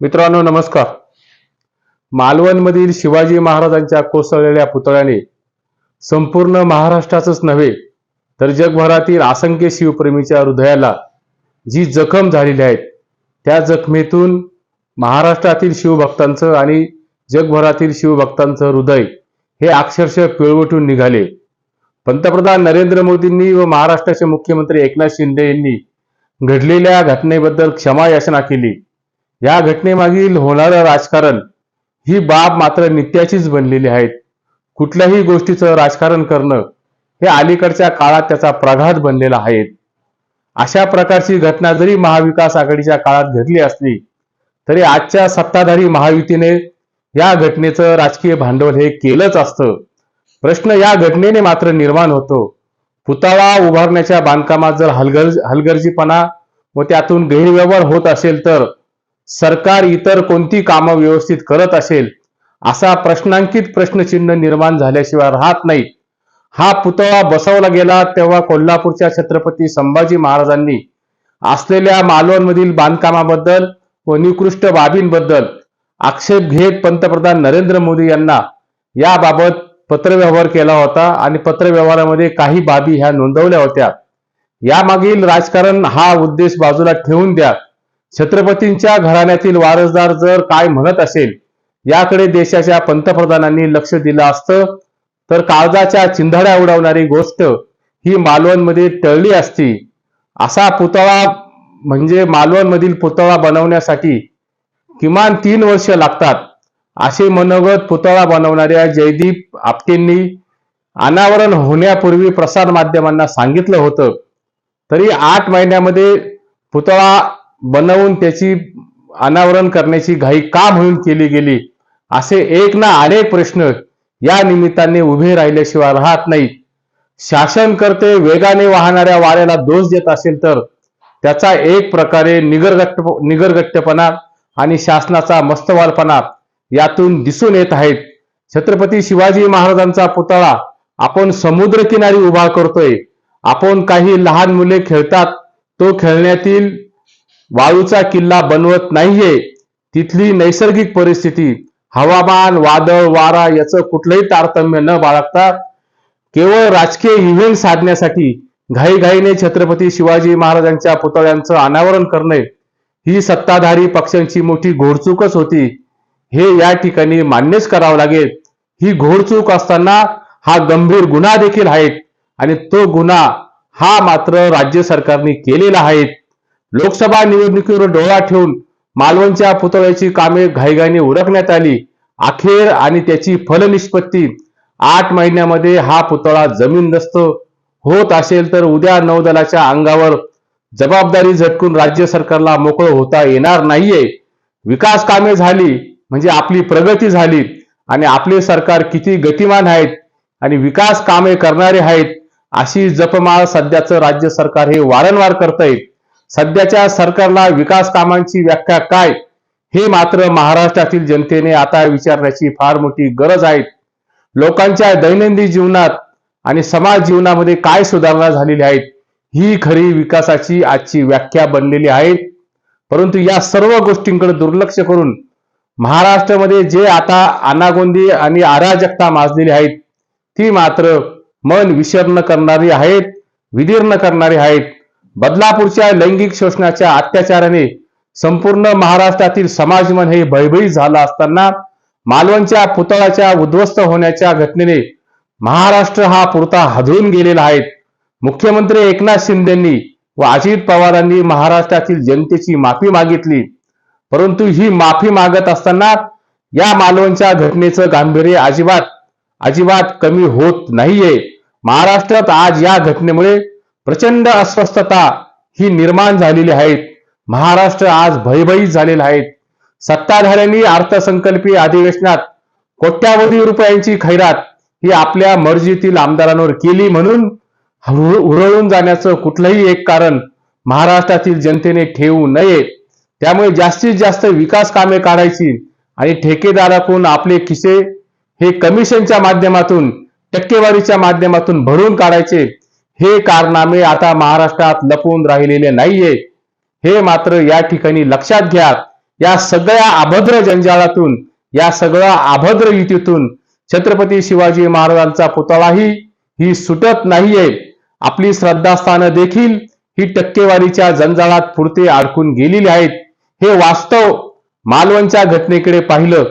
मित्रांनो नमस्कार. मालवणमधील शिवाजी महाराजांच्या कोसळलेल्या पुतळ्याने संपूर्ण महाराष्ट्राचंच नव्हे तर जगभरातील असंख्य शिवप्रेमीच्या हृदयाला जी जखम झालेली आहे त्या जखमेतून महाराष्ट्रातील शिवभक्तांचं आणि जगभरातील शिवभक्तांचं हृदय हे अक्षरशः पिळवटून निघाले. पंतप्रधान नरेंद्र मोदींनी व महाराष्ट्राचे मुख्यमंत्री एकनाथ शिंदे यांनी घडलेल्या घटनेबद्दल क्षमा याचना केली. या घटनेमागील होणारं राजकारण ही बाब मात्र नित्याचीच बनलेली आहे. कुठल्याही गोष्टीचं राजकारण करणं हे अलीकडच्या काळात त्याचा प्रघात बनलेला आहे. अशा प्रकारची घटना जरी महाविकास आघाडीच्या काळात घडली असली तरी आजच्या सत्ताधारी महायुतीने या घटनेचं राजकीय भांडवल हे केलंच असतं. प्रश्न या घटनेने मात्र निर्माण होतो. पुतळा उभारण्याच्या बांधकामात जर हलगर्ज हलगर्जीपणा व त्यातून गैरव्यवहार होत असेल तर सरकार इतर कोणती कामं व्यवस्थित करत असेल असा प्रश्नांकित प्रश्नचिन्ह निर्माण झाल्याशिवाय राहत नाही. हा पुतळा बसवला गेला तेव्हा कोल्हापूरच्या छत्रपती संभाजी महाराजांनी असलेल्या मालवणमधील बांधकामाबद्दल व निकृष्ट बाबींबद्दल आक्षेप घेत पंतप्रधान नरेंद्र मोदी यांना याबाबत पत्रव्यवहार केला होता आणि पत्रव्यवहारामध्ये काही बाबी ह्या नोंदवल्या होत्या. यामागील राजकारण हा उद्देश बाजूला ठेवून द्या. छत्रपतींच्या घराण्यातील वारसदार जर काय म्हणत असेल याकडे देशाच्या पंतप्रधानांनी लक्ष दिलं असतं तर काळजाच्या चिंधाड्या उडवणारी गोष्ट ही मालवणमध्ये टळली असती. असा पुतळा म्हणजे मालवणमधील पुतळा बनवण्यासाठी किमान तीन वर्ष लागतात. असे मनोगत पुतळा बनवणाऱ्या जयदीप आपटेंनी अनावरण होण्यापूर्वी प्रसार माध्यमांना सांगितलं होतं. तरी आठ महिन्यामध्ये पुतळा बनवून त्याची अनावरण करण्याची घाई का म्हणून केली गेली? असे एक ना अनेक प्रश्न या निमित्ताने उभे राहिल्याशिवाय राहत नाहीत. शासन करते वेगाने वाहणाऱ्या वाऱ्याला दोष देत असेल तर त्याचा एक प्रकारे निगरगट्ट निगरगट्टपणा आणि शासनाचा मस्तवालपणा यातून दिसून येत आहेत. छत्रपती शिवाजी महाराजांचा पुतळा आपण समुद्रकिनारी उभा करतोय. आपण काही लहान मुले खेळतात तो खेळण्यातील वाळूचा किल्ला बनवत नाहीये तिथली नैसर्गिक परिस्थिती हवामान वादळ वारा याचं कुठलंही तारतम्य न बाळगता केवळ राजकीय इव्हेंट साधण्यासाठी घाईघाईने छत्रपती शिवाजी महाराजांच्या पुतळ्यांचं अनावरण करणे ही सत्ताधारी पक्षांची मोठी घोडचूकच होती. हे या ठिकाणी मान्यच करावं लागेल. ही घोडचूक असताना हा गंभीर गुन्हा देखील आहे आणि तो गुन्हा हा मात्र राज्य सरकारने केलेला आहे. लोकसभा निवडणुकीवर डोळा ठेवून मालवणच्या पुतळ्याची कामे घाईघाईने उरकण्यात आली. अखेर आणि त्याची फलनिष्पत्ती. आठ महिन्यामध्ये हा पुतळा जमीनदस्त होत असेल तर उद्या नौदलाच्या अंगावर जबाबदारी झटकून राज्य सरकारला मोकळं होता येणार नाहीये. विकास कामे झाली म्हणजे आपली प्रगती झाली आणि आपले सरकार किती गतिमान आहेत आणि विकास कामे करणारे आहेत अशी जपमाळ सध्याचं राज्य सरकार हे वारंवार करतंय. सध्याच्या सरकारला विकास कामांची व्याख्या काय? हे मात्र महाराष्ट्रातील जनतेने आता विचारण्याची फार मोठी गरज आहे. लोकांच्या दैनंदिन जीवनात आणि समाज जीवनामध्ये काय सुधारणा झालेली आहेत ही खरी विकासाची आजची व्याख्या बनलेली आहे. परंतु या सर्व गोष्टींकडे दुर्लक्ष करून महाराष्ट्रामध्ये जे आता अनागोंदी आणि अराजकता माजलेली आहेत ती मात्र मन विषर्ण करणारी आहेत विदीर्ण करणारी आहेत. बदलापूरच्या लैंगिक शोषणाच्या अत्याचाराने संपूर्ण महाराष्ट्रातील समाजमन हे भयभीत झालं असताना मालवणच्या पुतळ्याच्या उद्ध्वस्त होण्याच्या घटनेने महाराष्ट्र हा पुरता हादरून गेलेला आहे. मुख्यमंत्री एकनाथ शिंदेंनी व अजित पवारांनी महाराष्ट्रातील जनतेची माफी मागितली. परंतु ही माफी मागत असताना या मालवणच्या घटनेचं गांभीर्य अजिबात अजिबात कमी होत नाहीये. महाराष्ट्रात आज या घटनेमुळे प्रचंड अस्वस्थता ही निर्माण झालेली आहे महाराष्ट्र आज भयभीत झालेला आहे. सत्ताधाऱ्यांनी अर्थसंकल्पीय अधिवेशनात कोट्यावधी रुपयांची खैरात ही आपल्या मर्जीतील आमदारांवर केली म्हणून हुरळून जाण्याचं कुठलंही एक कारण महाराष्ट्रातील जनतेने ठेवू नये. त्यामुळे जास्तीत जास्त विकास कामे काढायची आणि ठेकेदाराकडून आपले खिसे हे कमिशनच्या माध्यमातून टक्केवारीच्या माध्यमातून भरून काढायचे. हे कारनामे आता महाराष्ट्रात लपून राहिलेले नाहीये. हे मात्र या ठिकाणी लक्षात घ्या. या सगळ्या अभद्र जंजाळातून या सगळ्या अभद्र युतीतून छत्रपती शिवाजी महाराजांचा पुतळाही ही सुटत नाहीये. आपली श्रद्धास्थानं देखील ही टक्केवारीच्या जंजाळात पुरते अडकून गेलेली आहेत. हे वास्तव मालवणच्या घटनेकडे पाहिलं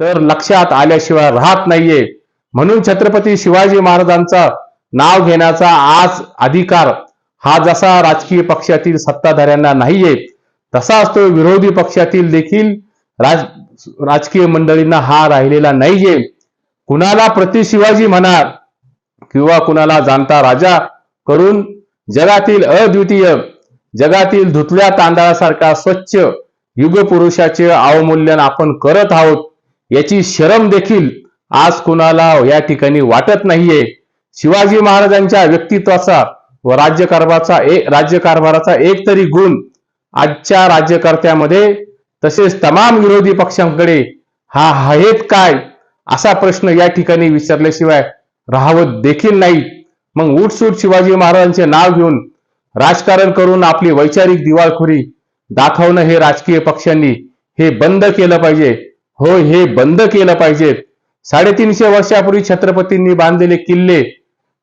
तर लक्षात आल्याशिवाय राहत नाहीये. म्हणून छत्रपती शिवाजी महाराजांचा नाव घेण्याचा आज अधिकार हा जसा राजकीय पक्षातील सत्ताधाऱ्यांना नाहीये तसाच तो विरोधी पक्षातील देखील राज राजकीय मंडळींना हा राहिलेला नाहीये. कुणाला प्रति शिवाजी म्हणा किंवा कुणाला जाणता राजा करून जगातील अद्वितीय जगातील धुतल्या तांदळासारखा स्वच्छ युगपुरुषाचे अवमूल्यन आपण करत आहोत याची शरम देखील आज कुणाला या ठिकाणी वाटत नाहीये. शिवाजी महाराजांच्या व्यक्तित्वाचा व राज्यकारभाराचा एक राज्यकारभाराचा एक तरी गुण आजच्या राज्यकर्त्यामध्ये तसेच तमाम विरोधी पक्षांकडे हा आहेत काय असा प्रश्न या ठिकाणी विचारल्याशिवाय राहावत देखील नाही. मग उठसूट शिवाजी महाराजांचे नाव घेऊन राजकारण करून आपली वैचारिक दिवाळखोरी दाखवणं हे राजकीय पक्षांनी हे बंद केलं पाहिजे. हो हे बंद केलं पाहिजे. साडेतीनशे वर्षापूर्वी छत्रपतींनी बांधलेले किल्ले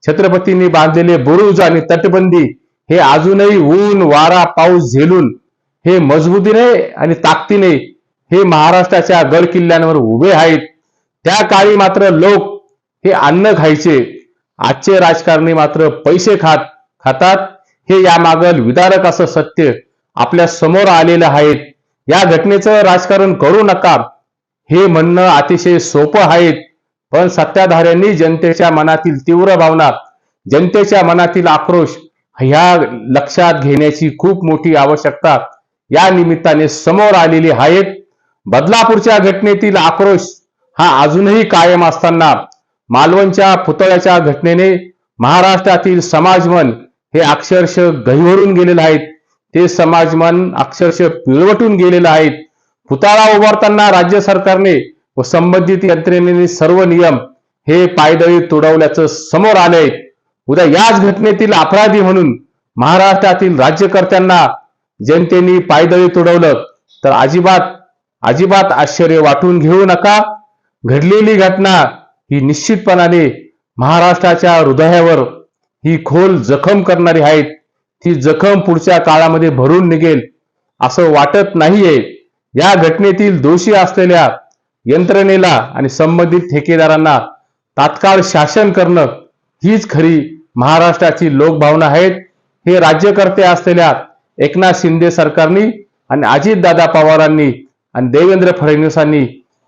छत्रपतींनी बांधलेले बुरुज आणि तटबंदी हे अजूनही ऊन वारा पाऊस झेलून हे मजबूतीने आणि ताकदीने हे महाराष्ट्राच्या गड किल्ल्यांवर उभे आहेत. त्या काळी मात्र लोक हे अन्न खायचे. आजचे राजकारणी मात्र पैसे खात खातात. हे यामागल विदारक असं सत्य आपल्यासमोर आलेलं आहे. या घटनेचं राजकारण करू नका. हे म्हणणं अतिशय सोपं आहे. पण सत्ताधाऱ्यांनी जनतेच्या मनातील तीव्र भावना जनतेच्या मनातील आक्रोश ह्या लक्षात घेण्याची खूप मोठी आवश्यकता या निमित्ताने समोर आलेली आहेत. बदलापूरच्या घटनेतील आक्रोश हा अजूनही कायम असताना मालवणच्या पुतळ्याच्या घटनेने महाराष्ट्रातील समाजमन हे अक्षरशः गहिवरून गेलेलं आहेत. ते समाजमन अक्षरशः पिळवटून गेलेलं आहेत. पुतळा उभारताना राज्य सरकारने व संबंधित यंत्रणेने सर्व नियम हे पायदळी तुडवल्याचं समोर आलंय. उद्या याच घटनेतील अपराधी म्हणून महाराष्ट्रातील राज्यकर्त्यांना जनतेने पायदळी तुडवलं तर अजिबात अजिबात आश्चर्य वाटून घेऊ नका. घडलेली घटना ही निश्चितपणाने महाराष्ट्राच्या हृदयावर ही खोल जखम करणारी आहेत. ती जखम पुढच्या काळामध्ये भरून निघेल असं वाटत नाहीये. या घटनेतील दोषी असलेल्या यंत्रणेला आणि संबंधित ठेकेदारांना तात्काळ शासन करणं हीच खरी महाराष्ट्राची लोकभावना आहेत. हे राज्यकर्ते असलेल्या एकनाथ शिंदे सरकारनी आणि अजितदादा पवारांनी आणि देवेंद्र फडणवीसांनी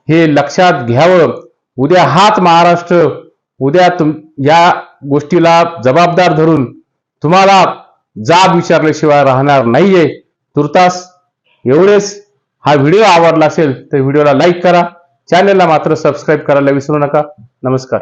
हे लक्षात घ्यावं. उद्या हाच महाराष्ट्र उद्या तुम या गोष्टीला जबाबदार धरून तुम्हाला जाब विचारल्याशिवाय राहणार नाहीये. तुर्तास एवढेच. हा व्हिडिओ आवडला असेल तर व्हिडिओला लाईक करा. चॅनलला मात्र सबस्क्राईब करायला विसरू नका. नमस्कार.